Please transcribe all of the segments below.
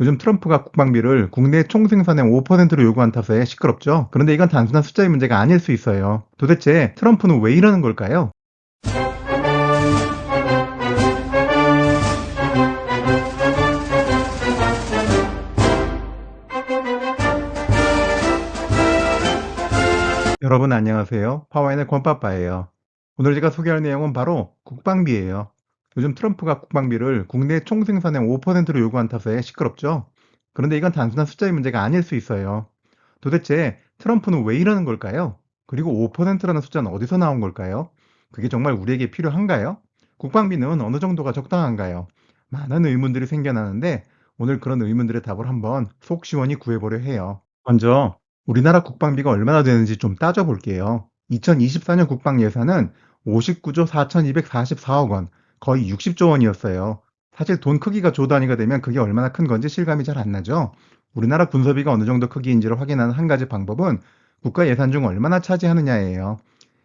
요즘 트럼프가 국방비를 국내 총생산의 5%로 요구한 탓에 시끄럽죠. 그런데 이건 단순한 숫자의 문제가 아닐 수 있어요. 도대체 트럼프는 왜 이러는 걸까요? 여러분 안녕하세요. 파와인의 권빠빠예요. 오늘 제가 소개할 내용은 바로 국방비예요. 요즘 트럼프가 국방비를 국내 총생산의 5%로 요구한 탓에 시끄럽죠. 그런데 이건 단순한 숫자의 문제가 아닐 수 있어요. 도대체 트럼프는 왜 이러는 걸까요? 그리고 5%라는 숫자는 어디서 나온 걸까요? 그게 정말 우리에게 필요한가요? 국방비는 어느 정도가 적당한가요? 많은 의문들이 생겨나는데 오늘 그런 의문들의 답을 한번 속 시원히 구해보려 해요. 먼저 우리나라 국방비가 얼마나 되는지 좀 따져볼게요. 2024년 국방 예산은 59조 4,244억 원, 거의 60조 원이었어요. 사실 돈 크기가 조 단위가 되면 그게 얼마나 큰 건지 실감이 잘 안 나죠. 우리나라 군사비가 어느 정도 크기인지를 확인하는 한 가지 방법은 국가 예산 중 얼마나 차지하느냐예요.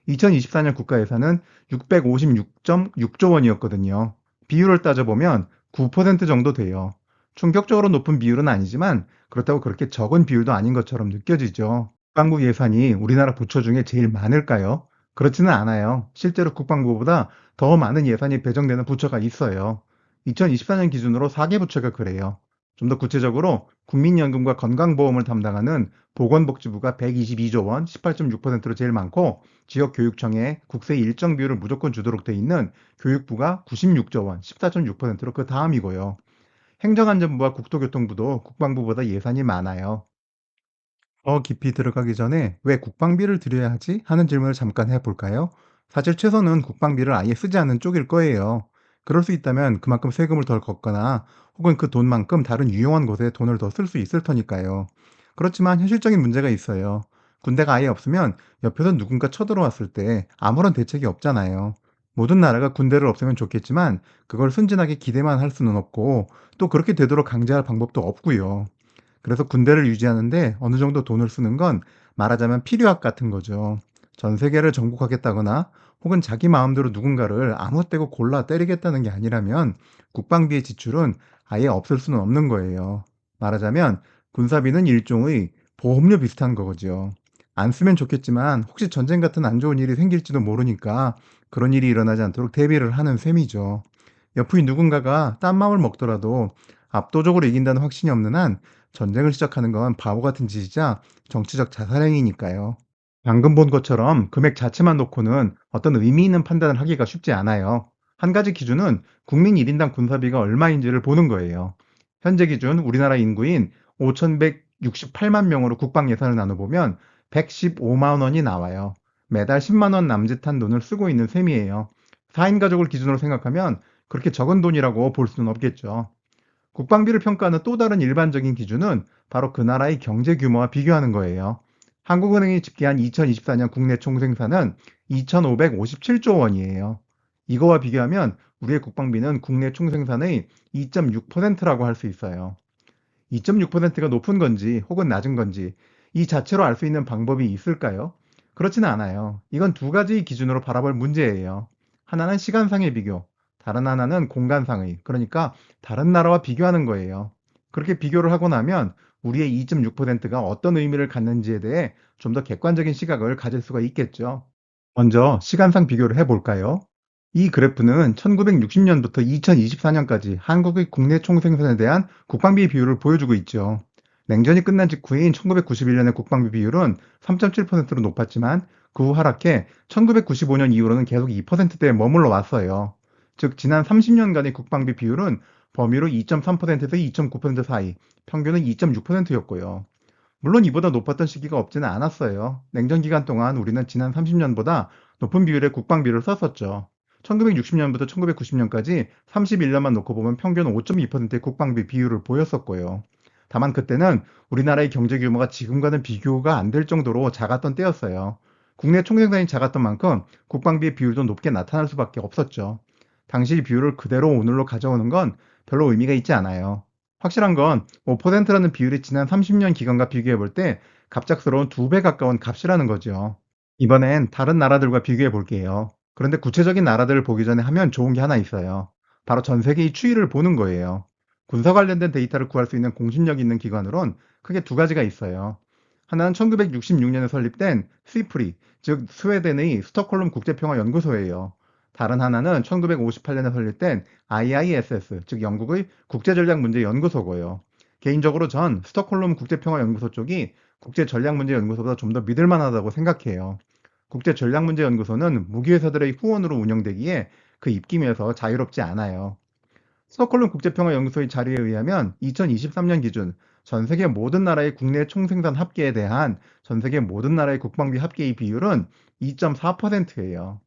2024년 국가 예산은 656.6조 원이었거든요. 비율을 따져보면 9% 정도 돼요. 충격적으로 높은 비율은 아니지만 그렇다고 그렇게 적은 비율도 아닌 것처럼 느껴지죠. 국방부 예산이 우리나라 부처 중에 제일 많을까요? 그렇지는 않아요. 실제로 국방부보다 더 많은 예산이 배정되는 부처가 있어요. 2024년 기준으로 4개 부처가 그래요. 좀 더 구체적으로 국민연금과 건강보험을 담당하는 보건복지부가 122조 원, 18.6%로 제일 많고 지역교육청에 국세 일정 비율을 무조건 주도록 돼 있는 교육부가 96조 원, 14.6%로 그 다음이고요. 행정안전부와 국토교통부도 국방부보다 예산이 많아요. 더 깊이 들어가기 전에 왜 국방비를 들여야 하지? 하는 질문을 잠깐 해볼까요? 사실 최선은 국방비를 아예 쓰지 않는 쪽일 거예요. 그럴 수 있다면 그만큼 세금을 덜 걷거나 혹은 그 돈만큼 다른 유용한 곳에 돈을 더 쓸 수 있을 터니까요. 그렇지만 현실적인 문제가 있어요. 군대가 아예 없으면 옆에서 누군가 쳐들어왔을 때 아무런 대책이 없잖아요. 모든 나라가 군대를 없애면 좋겠지만 그걸 순진하게 기대만 할 수는 없고 또 그렇게 되도록 강제할 방법도 없고요. 그래서 군대를 유지하는데 어느 정도 돈을 쓰는 건 말하자면 필요악 같은 거죠. 전 세계를 정복하겠다거나 혹은 자기 마음대로 누군가를 아무 때고 골라 때리겠다는 게 아니라면 국방비의 지출은 아예 없을 수는 없는 거예요. 말하자면 군사비는 일종의 보험료 비슷한 거죠. 안 쓰면 좋겠지만 혹시 전쟁 같은 안 좋은 일이 생길지도 모르니까 그런 일이 일어나지 않도록 대비를 하는 셈이죠. 옆의 누군가가 딴 마음을 먹더라도 압도적으로 이긴다는 확신이 없는 한 전쟁을 시작하는 건 바보 같은 짓이자 정치적 자살행위니까요. 방금 본 것처럼 금액 자체만 놓고는 어떤 의미 있는 판단을 하기가 쉽지 않아요. 한 가지 기준은 국민 1인당 군사비가 얼마인지를 보는 거예요. 현재 기준 우리나라 인구인 5,168만 명으로 국방 예산을 나눠보면 115만 원이 나와요. 매달 10만 원 남짓한 돈을 쓰고 있는 셈이에요. 4인 가족을 기준으로 생각하면 그렇게 적은 돈이라고 볼 수는 없겠죠. 국방비를 평가하는 또 다른 일반적인 기준은 바로 그 나라의 경제 규모와 비교하는 거예요. 한국은행이 집계한 2024년 국내 총생산은 2,557조 원이에요. 이거와 비교하면 우리의 국방비는 국내 총생산의 2.6%라고 할 수 있어요. 2.6%가 높은 건지 혹은 낮은 건지 이 자체로 알 수 있는 방법이 있을까요? 그렇지는 않아요. 이건 두 가지 기준으로 바라볼 문제예요. 하나는 시간상의 비교, 다른 하나는 공간상의, 그러니까 다른 나라와 비교하는 거예요. 그렇게 비교를 하고 나면 우리의 2.6%가 어떤 의미를 갖는지에 대해 좀 더 객관적인 시각을 가질 수가 있겠죠. 먼저 시간상 비교를 해볼까요? 이 그래프는 1960년부터 2024년까지 한국의 국내 총생산에 대한 국방비 비율을 보여주고 있죠. 냉전이 끝난 직후인 1991년의 국방비 비율은 3.7%로 높았지만 그 후 하락해 1995년 이후로는 계속 2%대에 머물러 왔어요. 즉 지난 30년간의 국방비 비율은 범위로 2.3%에서 2.9% 사이, 평균은 2.6%였고요. 물론 이보다 높았던 시기가 없지는 않았어요. 냉전 기간 동안 우리는 지난 30년보다 높은 비율의 국방비를 썼었죠. 1960년부터 1990년까지 31년만 놓고 보면 평균 5.2%의 국방비 비율을 보였었고요. 다만 그때는 우리나라의 경제 규모가 지금과는 비교가 안 될 정도로 작았던 때였어요. 국내 총생산이 작았던 만큼 국방비의 비율도 높게 나타날 수밖에 없었죠. 당시 비율을 그대로 오늘로 가져오는 건 별로 의미가 있지 않아요. 확실한 건 5%라는 비율이 지난 30년 기간과 비교해 볼 때 갑작스러운 두 배 가까운 값이라는 거죠. 이번엔 다른 나라들과 비교해 볼게요. 그런데 구체적인 나라들을 보기 전에 하면 좋은 게 하나 있어요. 바로 전 세계의 추이를 보는 거예요. 군사 관련된 데이터를 구할 수 있는 공신력 있는 기관으론 크게 두 가지가 있어요. 하나는 1966년에 설립된 스위프리, 즉 스웨덴의 스톡홀름 국제평화연구소예요. 다른 하나는 1958년에 설립된 IISS, 즉 영국의 국제전략문제연구소고요. 개인적으로 전 스톡홀름 국제평화연구소 쪽이 국제전략문제연구소보다 좀 더 믿을만하다고 생각해요. 국제전략문제연구소는 무기회사들의 후원으로 운영되기에 그 입김에서 자유롭지 않아요. 스톡홀름 국제평화연구소의 자료에 의하면 2023년 기준 전 세계 모든 나라의 국내 총생산 합계에 대한 전 세계 모든 나라의 국방비 합계의 비율은 2.4%예요.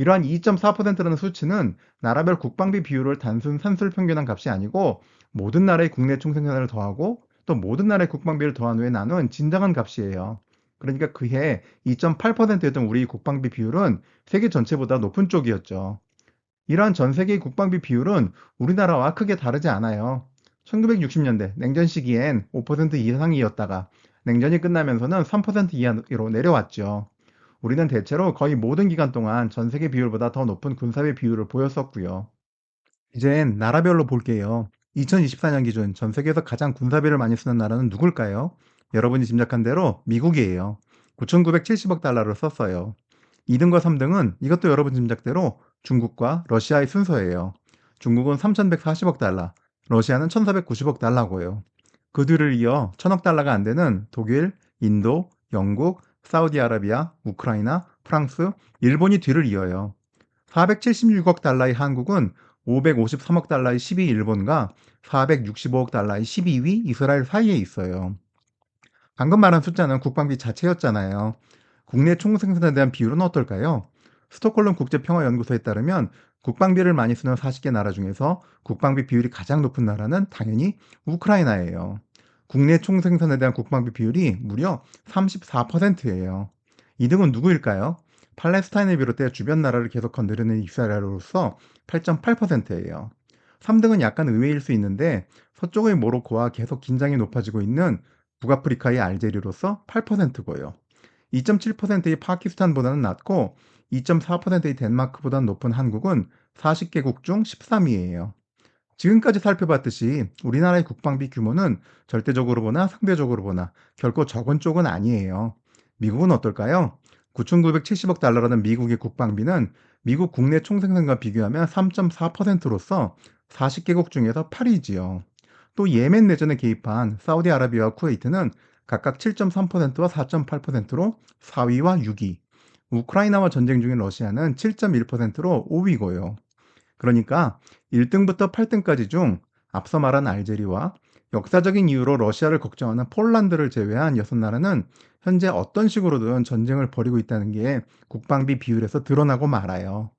이러한 2.4%라는 수치는 나라별 국방비 비율을 단순 산술 평균한 값이 아니고 모든 나라의 국내 총생산을 더하고 또 모든 나라의 국방비를 더한 후에 나눈 진정한 값이에요. 그러니까 그해 2.8%였던 우리 국방비 비율은 세계 전체보다 높은 쪽이었죠. 이러한 전 세계의 국방비 비율은 우리나라와 크게 다르지 않아요. 1960년대 냉전 시기엔 5% 이상이었다가 냉전이 끝나면서는 3% 이하로 내려왔죠. 우리는 대체로 거의 모든 기간 동안 전 세계 비율보다 더 높은 군사비 비율을 보였었고요. 이젠 나라별로 볼게요. 2024년 기준 전 세계에서 가장 군사비를 많이 쓰는 나라는 누굴까요? 여러분이 짐작한 대로 미국이에요. 9,970억 달러를 썼어요. 2등과 3등은 이것도 여러분 짐작대로 중국과 러시아의 순서예요. 중국은 3,140억 달러, 러시아는 1,490억 달러고요. 그 뒤를 이어 1,000억 달러가 안 되는 독일, 인도, 영국, 사우디아라비아, 우크라이나, 프랑스, 일본이 뒤를 이어요. 476억 달러의 한국은 553억 달러의 12위 일본과 465억 달러의 12위 이스라엘 사이에 있어요. 방금 말한 숫자는 국방비 자체였잖아요. 국내 총생산에 대한 비율은 어떨까요? 스톡홀름 국제평화연구소에 따르면 국방비를 많이 쓰는 40개 나라 중에서 국방비 비율이 가장 높은 나라는 당연히 우크라이나예요. 국내 총 생산에 대한 국방비 비율이 무려 34%예요. 2등은 누구일까요? 팔레스타인을 비롯해 주변 나라를 계속 건드리는 이스라엘로서 8.8%예요. 3등은 약간 의외일 수 있는데 서쪽의 모로코와 계속 긴장이 높아지고 있는 북아프리카의 알제리로서 8%고요. 2.7%의 파키스탄보다는 낮고 2.4%의 덴마크보다는 높은 한국은 40개국 중 13위예요. 지금까지 살펴봤듯이 우리나라의 국방비 규모는 절대적으로 보나 상대적으로 보나 결코 적은 쪽은 아니에요. 미국은 어떨까요? 9,970억 달러라는 미국의 국방비는 미국 국내 총생산과 비교하면 3.4%로서 40개국 중에서 8위지요. 또 예멘 내전에 개입한 사우디아라비아와 쿠웨이트는 각각 7.3%와 4.8%로 4위와 6위, 우크라이나와 전쟁 중인 러시아는 7.1%로 5위고요. 그러니까 1등부터 8등까지 중 앞서 말한 알제리와 역사적인 이유로 러시아를 걱정하는 폴란드를 제외한 6나라는 현재 어떤 식으로든 전쟁을 벌이고 있다는 게 국방비 비율에서 드러나고 말아요.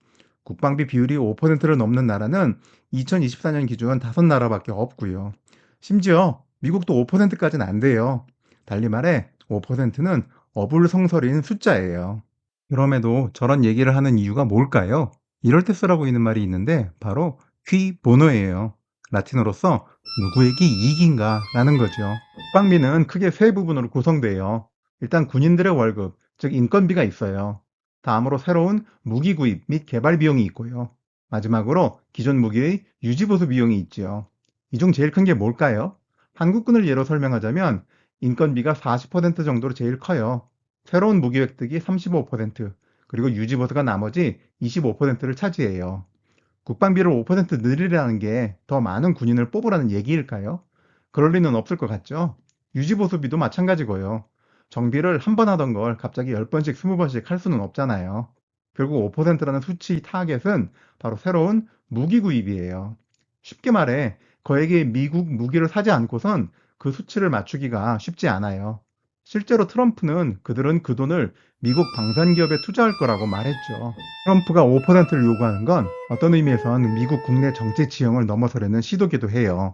국방비 비율이 5%를 넘는 나라는 2024년 기준 5나라밖에 없고요. 심지어 미국도 5%까지는 안 돼요. 달리 말해 5%는 어불성설인 숫자예요. 그럼에도 저런 얘기를 하는 이유가 뭘까요? 이럴 때 쓰라고 있는 말이 있는데 바로 퀴 보노예요. 라틴어로서 누구에게 이익인가 라는 거죠. 국방비는 크게 세 부분으로 구성돼요. 일단 군인들의 월급, 즉 인건비가 있어요. 다음으로 새로운 무기 구입 및 개발 비용이 있고요. 마지막으로 기존 무기의 유지보수 비용이 있지요. 이 중 제일 큰 게 뭘까요? 한국군을 예로 설명하자면 인건비가 40% 정도로 제일 커요. 새로운 무기 획득이 35%, 그리고 유지보수가 나머지 25%를 차지해요. 국방비를 5% 늘리라는 게 더 많은 군인을 뽑으라는 얘기일까요? 그럴 리는 없을 것 같죠? 유지보수비도 마찬가지고요. 정비를 한 번 하던 걸 갑자기 10번씩, 20번씩 할 수는 없잖아요. 결국 5%라는 수치 타겟은 바로 새로운 무기 구입이에요. 쉽게 말해, 거액의 미국 무기를 사지 않고선 그 수치를 맞추기가 쉽지 않아요. 실제로 트럼프는 그들은 그 돈을 미국 방산기업에 투자할 거라고 말했죠. 트럼프가 5%를 요구하는 건 어떤 의미에선 미국 국내 정치 지형을 넘어서려는 시도기도 해요.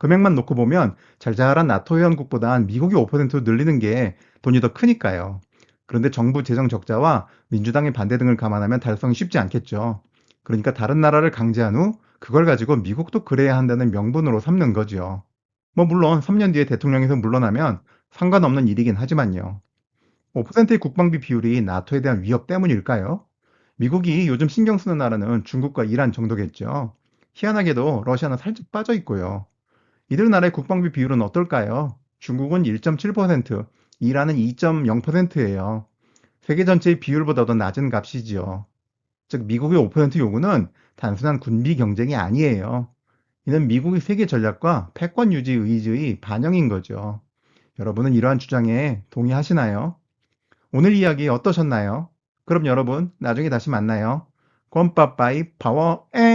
금액만 놓고 보면 잘 자란 나토 회원국보단 미국이 5% 늘리는 게 돈이 더 크니까요. 그런데 정부 재정 적자와 민주당의 반대 등을 감안하면 달성이 쉽지 않겠죠. 그러니까 다른 나라를 강제한 후 그걸 가지고 미국도 그래야 한다는 명분으로 삼는 거죠. 뭐 물론 3년 뒤에 대통령에서 물러나면 상관없는 일이긴 하지만요. 5%의 국방비 비율이 나토에 대한 위협 때문일까요? 미국이 요즘 신경 쓰는 나라는 중국과 이란 정도겠죠. 희한하게도 러시아는 살짝 빠져 있고요. 이들 나라의 국방비 비율은 어떨까요? 중국은 1.7%, 이란은 2.0%예요. 세계 전체의 비율보다도 낮은 값이지요. 즉 미국의 5% 요구는 단순한 군비 경쟁이 아니에요. 이는 미국의 세계 전략과 패권 유지 의지의 반영인 거죠. 여러분은 이러한 주장에 동의하시나요? 오늘 이야기 어떠셨나요? 그럼 여러분 나중에 다시 만나요. 권빠빠이 파워 앤!